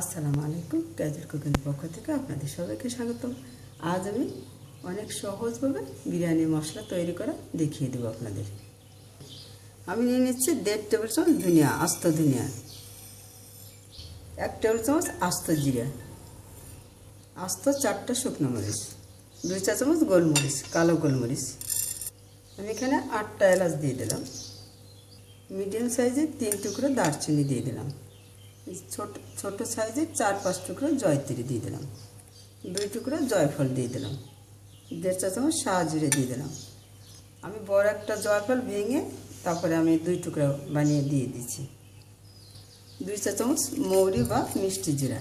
আসসালামু আলাইকুম casual cooking পক্ষ থেকে আপনাদের সবাইকে স্বাগতম। আজ আমি অনেক সহজভাবে বিরিয়ানি মশলা তৈরি করা দেখিয়ে দেবো আপনাদের। আমি নিয়ে নিচ্ছি দেড় টেবিল চামচ ধনিয়া, আস্ত ধনিয়া, এক টেবিল চামচ আস্ত জিরা, আস্ত চারটা শুকনো মরিচ, দুই চা চামচ গোলমরিচ, কালো গোলমরিচ। আমি এখানে আটটা এলাচ দিয়ে দিলাম। মিডিয়াম সাইজের তিন টুকরো দারচিনি দিয়ে দিলাম। ছোট ছোট সাইজের চার পাঁচ টুকরো জয়ত্রী দিয়ে দিলাম। দুই টুকরো জয়ফল দিয়ে দিলাম। দেড় চা চামচ সাহাজিরে দিয়ে দিলাম। আমি বড় একটা জয়ফল ভেঙে তারপরে আমি দুই টুকরো বানিয়ে দিয়ে দিচ্ছি। দুই চা চামচ মৌরি বা মিষ্টি জিরা।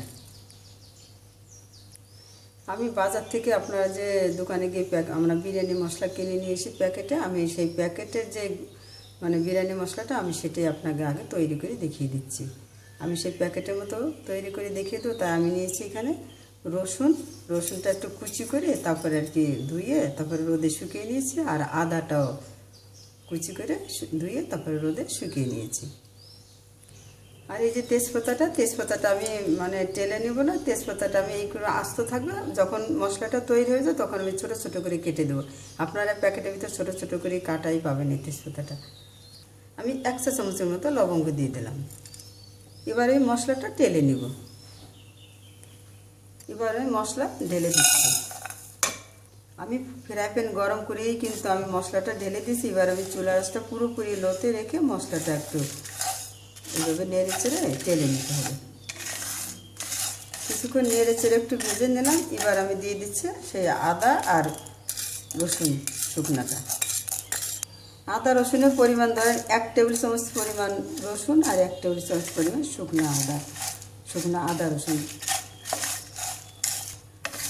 আমি বাজার থেকে আপনারা যে দোকানে গিয়ে প্যাক, আমরা বিরিয়ানি মশলা কিনে নিয়ে এসে প্যাকেটে, আমি সেই প্যাকেটের যে মানে বিরিয়ানি মশলাটা, আমি সেটাই আপনাকে আগে তৈরি করে দেখিয়ে দিচ্ছি। আমি সেই প্যাকেটের মতো তৈরি করে দেখিয়ে দেবো। তাই আমি নিয়েছি এখানে রসুন। রসুনটা একটু কুচি করে তারপরে আর কি ধুয়ে তারপরে রোদে শুকিয়ে নিয়েছি আর আদাটাও কুচি করে ধুয়ে তারপরে রোদে শুকিয়ে নিয়েছি। আর এই যে তেজপাতাটা তেজপাতাটা আমি মানে টেলে নেব না, তেজপাতাটা আমি এই করে আস্ত থাকবে যখন মশলাটা তৈরি হয়ে যায় তখন আমি ছোটো ছোটো করে কেটে দেবো। আপনারা প্যাকেটের ভিতর ছোটো ছোটো করে কাটাই পাবেন এই তেজপাতাটা। আমি এক চা চামচের মতো লবঙ্গ দিয়ে দিলাম। এবার এই মশলাটা টেলে নিব। এবার আমি মশলা ঢেলে দিচ্ছি। আমি ফ্রাই প্যান গরম করেই কিন্তু আমি মশলাটা ঢেলে দিয়েছি এবার আমি চুলা রাসটা পুরোপুরি লোতে রেখে মশলাটা একটু এইভাবে নেড়ে চেড়ে টেলে নিতে হবে। কিছুক্ষণ নেড়ে চেড়ে একটু ভেজে নিলাম। এবার আমি দিয়ে দিচ্ছি সেই আদা আর রসুন শুকনাটা। আদা রসুনের পরিমাণ ধরেন এক টেবিল চামচ পরিমাণ রসুন আর এক টেবিল চামচ পরিমাণ শুকনো আদা শুকনো আদা রসুন।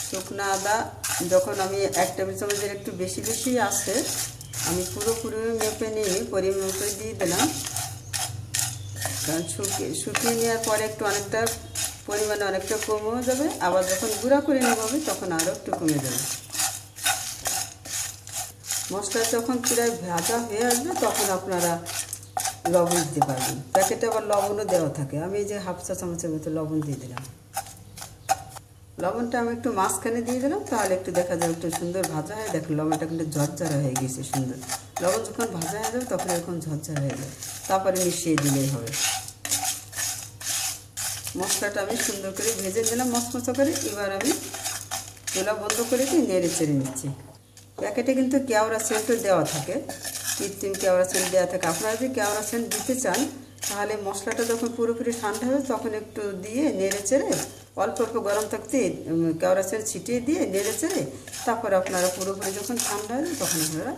শুকনো আদা যখন আমি এক টেবিল চামচের একটু বেশি বেশি আসে আমি পুরোপুরি মেপে নিয়ে পরিমাণ করে দিয়ে দিলাম। কারণ শুকিয়ে শুকিয়ে নেওয়ার পরে একটু অনেকটা পরিমাণে অনেকটা কমেও যাবে, আবার যখন গুঁড়া করে নেওয়া হবে তখন আরও একটু কমে যাবে। মশলা যখন প্রায় ভাজা হয়ে আসবে, তখন আপনারা লবণ দিতে পারবেন। প্যাকেটে আবার লবণও দেওয়া থাকে। আমি এই যে হাফ চা চামচের মতো লবণ দিয়ে দিলাম। লবণটা আমি একটু মাঝখানে দিয়ে দিলাম, তাহলে একটু দেখা যাবে একটু সুন্দর ভাজা হয়, দেখুন লবণটা কিন্তু ঝরঝরা হয়ে গেছে, সুন্দর। লবণ যখন ভাজা হয়ে যাবে, তখন এরকম ঝরঝরা হয়ে যাবে। তারপরে মিশিয়ে দিলেই হবে। মশলাটা আমি সুন্দর করে ভেজে দিলাম মশমশা করে। এবার আমি চুলা বন্ধ করে দিয়ে নেড়ে চেড়ে নিচ্ছি। প্যাকেটে কিন্তু কেওড়া সেন্টও দেওয়া থাকে। কৃত্রিম কেওড়া সেন্ট দেওয়া থাকে। আপনারা যদি কেওড়া সেন্ট দিতে চান, তাহলে মশলাটা যখন পুরোপুরি ঠান্ডা হবে, তখন একটু দিয়ে নেড়ে চেড়ে, অল্প অল্প গরম থাকতে কেওড়া সেন্ট ছিটিয়ে দিয়ে নেড়ে চেড়ে, তারপরে আপনারা পুরোপুরি যখন ঠান্ডা হবে, তখন আপনারা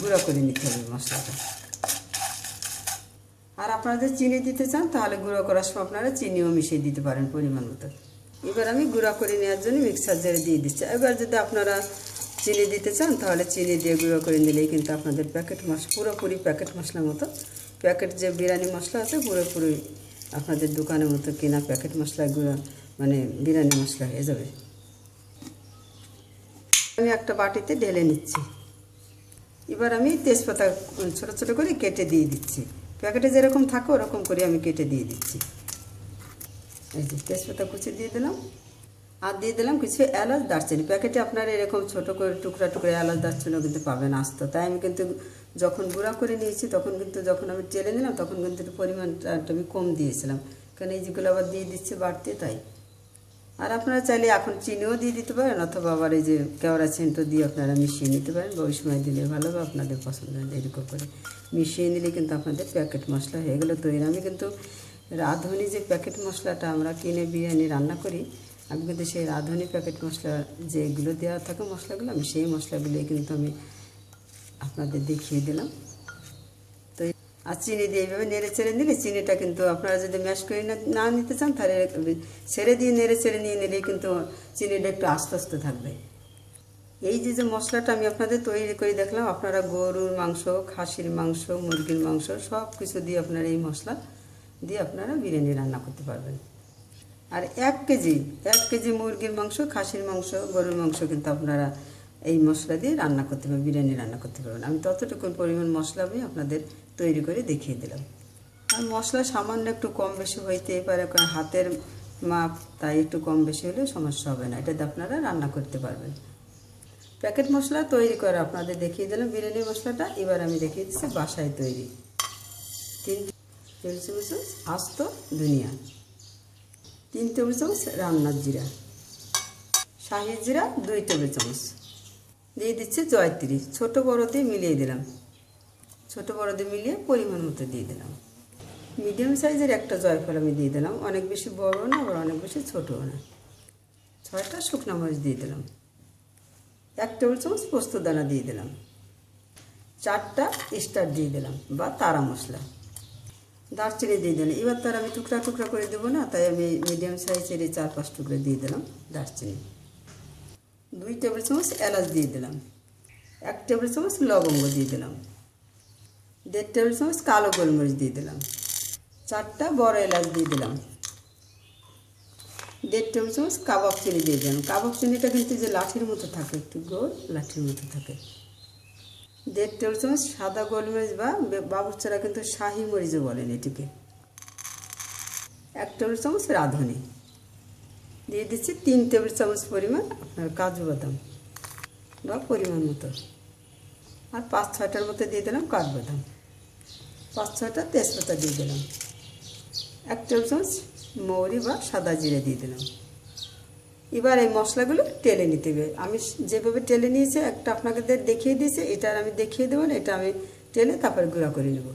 গুঁড়া করে নিতে হবে মশলাটা। আর আপনারা যদি চিনি দিতে চান, তাহলে গুঁড়ো করার সময় আপনারা চিনিও মিশিয়ে দিতে পারেন পরিমাণ মতো। এবার আমি গুঁড়া করে নেওয়ার জন্য মিক্সার জারে দিয়ে দিচ্ছি। এবার যদি আপনারা চিনি দিতে চান, তাহলে চিনি দিয়ে গুঁড়ো করে নিলেই কিন্তু আপনাদের প্যাকেট মশলা পুরোপুরি প্যাকেট মশলার মতো। প্যাকেট যে বিরিয়ানি মশলা আছে, পুরোপুরি আপনাদের দোকানের মতো কেনা প্যাকেট মশলা গুঁড়ো মানে বিরিয়ানি মশলা হয়ে যাবে। আমি একটা বাটিতে ঢেলে নিচ্ছি। এবার আমি তেজপাতা ছোট ছোট করে কেটে দিয়ে দিচ্ছি। প্যাকেটে যেরকম থাকে, ওরকম করে আমি কেটে দিয়ে দিচ্ছি। এই যে তেজপাতা কুচি দিয়ে দিলাম। আর দিয়ে দিলাম, কিছু এলাচ দারচিনি। প্যাকেটে আপনারা এরকম ছোট করে টুকরা টুকরা এলাচ দারচিনিও কিন্তু পাবেন আস্ত। তাই আমি কিন্তু যখন গুঁড়া করে নিয়েছি, তখন কিন্তু যখন আমি টেলে নিলাম, তখন কিন্তু পরিমাণটা আমি কম দিয়েছিলাম। কারণ এই যেগুলো আবার দিয়ে দিচ্ছে বাড়তে, তাই। আর আপনারা চাইলে এখন চিনিও দিয়ে দিতে পারেন, অথবা আবার এই যে কেওড়া চেন্টো দিয়ে আপনারা মিশিয়ে নিতে পারেন। বা ওই সময় দিলে ভালো হবে আপনাদের পছন্দ হয় এরকম করে। মিশিয়ে নিলে কিন্তু আপনাদের প্যাকেট মশলা হয়ে গেলো তৈরি। আমি কিন্তু রাঁধুনি যে প্যাকেট মশলাটা আমরা কিনে বিরিয়ানি রান্না করি আমি কিন্তু সেই রাঁধুনি প্যাকেট মশলা যেগুলো দেওয়া থাকে মশলাগুলো, আমি সেই মশলাগুলোই কিন্তু আমি আপনাদের দেখিয়ে দিলাম। তো আর চিনি দিয়ে এইভাবে নেড়ে চেড়ে নিলে চিনিটা কিন্তু আপনারা যদি ম্যাশ করে না- না নিতে চান, তাহলে ছেড়ে দিয়ে নেড়ে চেড়ে নিয়ে নিলেই কিন্তু চিনিটা একটু আস্তে আস্তে থাকবে। এই যে যে মশলাটা আমি আপনাদের তৈরি করে দেখলাম, আপনারা গরুর মাংস, খাসির মাংস, মুরগির মাংস সব কিছু দিয়ে আপনারা এই মশলা দিয়ে আপনারা বিরিয়ানি রান্না করতে পারবেন। আর এক কেজি এক কেজি মুরগির মাংস, খাসির মাংস, গরুর মাংস কিন্তু আপনারা এই মশলা দিয়ে রান্না করতে পারবেন, বিরিয়ানি রান্না করতে পারবেন। আমি ততটুকু পরিমাণ মশলা আমি আপনাদের তৈরি করে দেখিয়ে দিলাম। আর মশলা সামান্য একটু কম বেশি হইতেই পারে, কারণ হাতের মাপ তাই একটু কম বেশি হলেও সমস্যা হবে না, এটাতে আপনারা রান্না করতে পারবেন। প্যাকেট মশলা তৈরি করে আপনাদের দেখিয়ে দিলাম, বিরিয়ানি মশলাটা এবার আমি দেখিয়ে দিচ্ছি বাসায় তৈরি। তিন আস্ত ধনিয়া তিন টেবিল চামচ রান্নার জিরা। শাহি জিরা দুই টেবিল চামচ। দিয়ে দিচ্ছি জয়ত্রী। ছোটো বড় দিয়ে মিলিয়ে দিলাম। ছোটো বড় দিয়ে মিলিয়ে পরিমাণ মতো দিয়ে দিলাম। মিডিয়াম সাইজের একটা জয়ফল আমি দিয়ে দিলাম। অনেক বেশি বড় না, আবার অনেক বেশি ছোটও না। ছয়টা শুকনো মরিচ দিয়ে দিলাম। এক টেবিল চামচ পোস্ত দানা দিয়ে দিলাম। চারটা স্টার দিয়ে দিলাম, বা তারা মশলা। দারচিনি দিয়ে দিলাম। এবার তো আর আমি টুকরা টুকরা করে দেবো না, তাই আমি মিডিয়াম সাইজের এই চার পাঁচ টুকরো দিয়ে দিলাম দারচিনি। দুই টেবিল চামচ এলাচ দিয়ে দিলাম। এক টেবিল চামচ লবঙ্গ দিয়ে দিলাম। দেড় টেবিল চামচ কালো গোলমরিচ দিয়ে দিলাম। চারটা বড় এলাচ দিয়ে দিলাম। দেড় টেবিল চামচ কাবাব চিনি দিয়ে দিলাম। কাবাব চিনিটা কিন্তু যে লাঠির মতো থাকে, একটু গোল লাঠির মতো থাকে। দেড় টেবিল চামচ সাদা গোলমরিচ বা বে- বাবুরচারা কিন্তু শাহি মরিচও বলেন এটিকে। এক টেবিল চামচ রাঁধুনি। দিয়ে দিচ্ছি তিন টেবিল চামচ পরিমাণ আপনার কাজু বাদাম বা পরিমাণ মতো। আর পাঁচ ছয়টার মতো দিয়ে দিলাম কাঠবাদাম। পাঁচ ছয়টা তেজপাতা দিয়ে দিলাম। এক টেবিল চামচ মৌরি বা সাদা জিরে দিয়ে দিলাম। এবার এই মশলাগুলো টেলে নিতে হবে। আমি যেভাবে টেলে নিয়েছি, একটা আপনাকে দেখিয়ে দিয়েছি, এটা আমি দেখিয়ে দেবো না, এটা আমি টেলে তারপরে গুঁড়া করে নেব।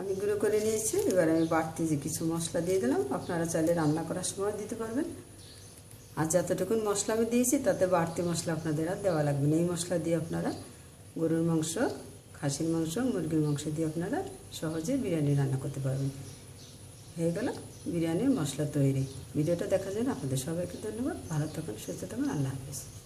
আমি গুঁড়ো করে নিয়েছি, এবার আমি বাড়তি যে কিছু মশলা দিয়ে দিলাম, আপনারা চাইলে রান্না করার সময় দিতে পারবেন। আর যতটুকুন মশলা আমি দিয়েছি, তাতে বাড়তি মশলা আপনাদের আর দেওয়া লাগবে না। এই মশলা দিয়ে আপনারা গরুর মাংস, খাসির মাংস, মুরগির মাংস দিয়ে আপনারা সহজে বিরিয়ানি রান্না করতে পারবেন। হয়ে গেল। বিরিয়ানির মশলা তৈরি। ভিডিওটা দেখার জন্য আপনাদের সবাইকে ধন্যবাদ। ভালো থাকুন, সুস্থ থাকুন, আল্লাহ হাফিজ।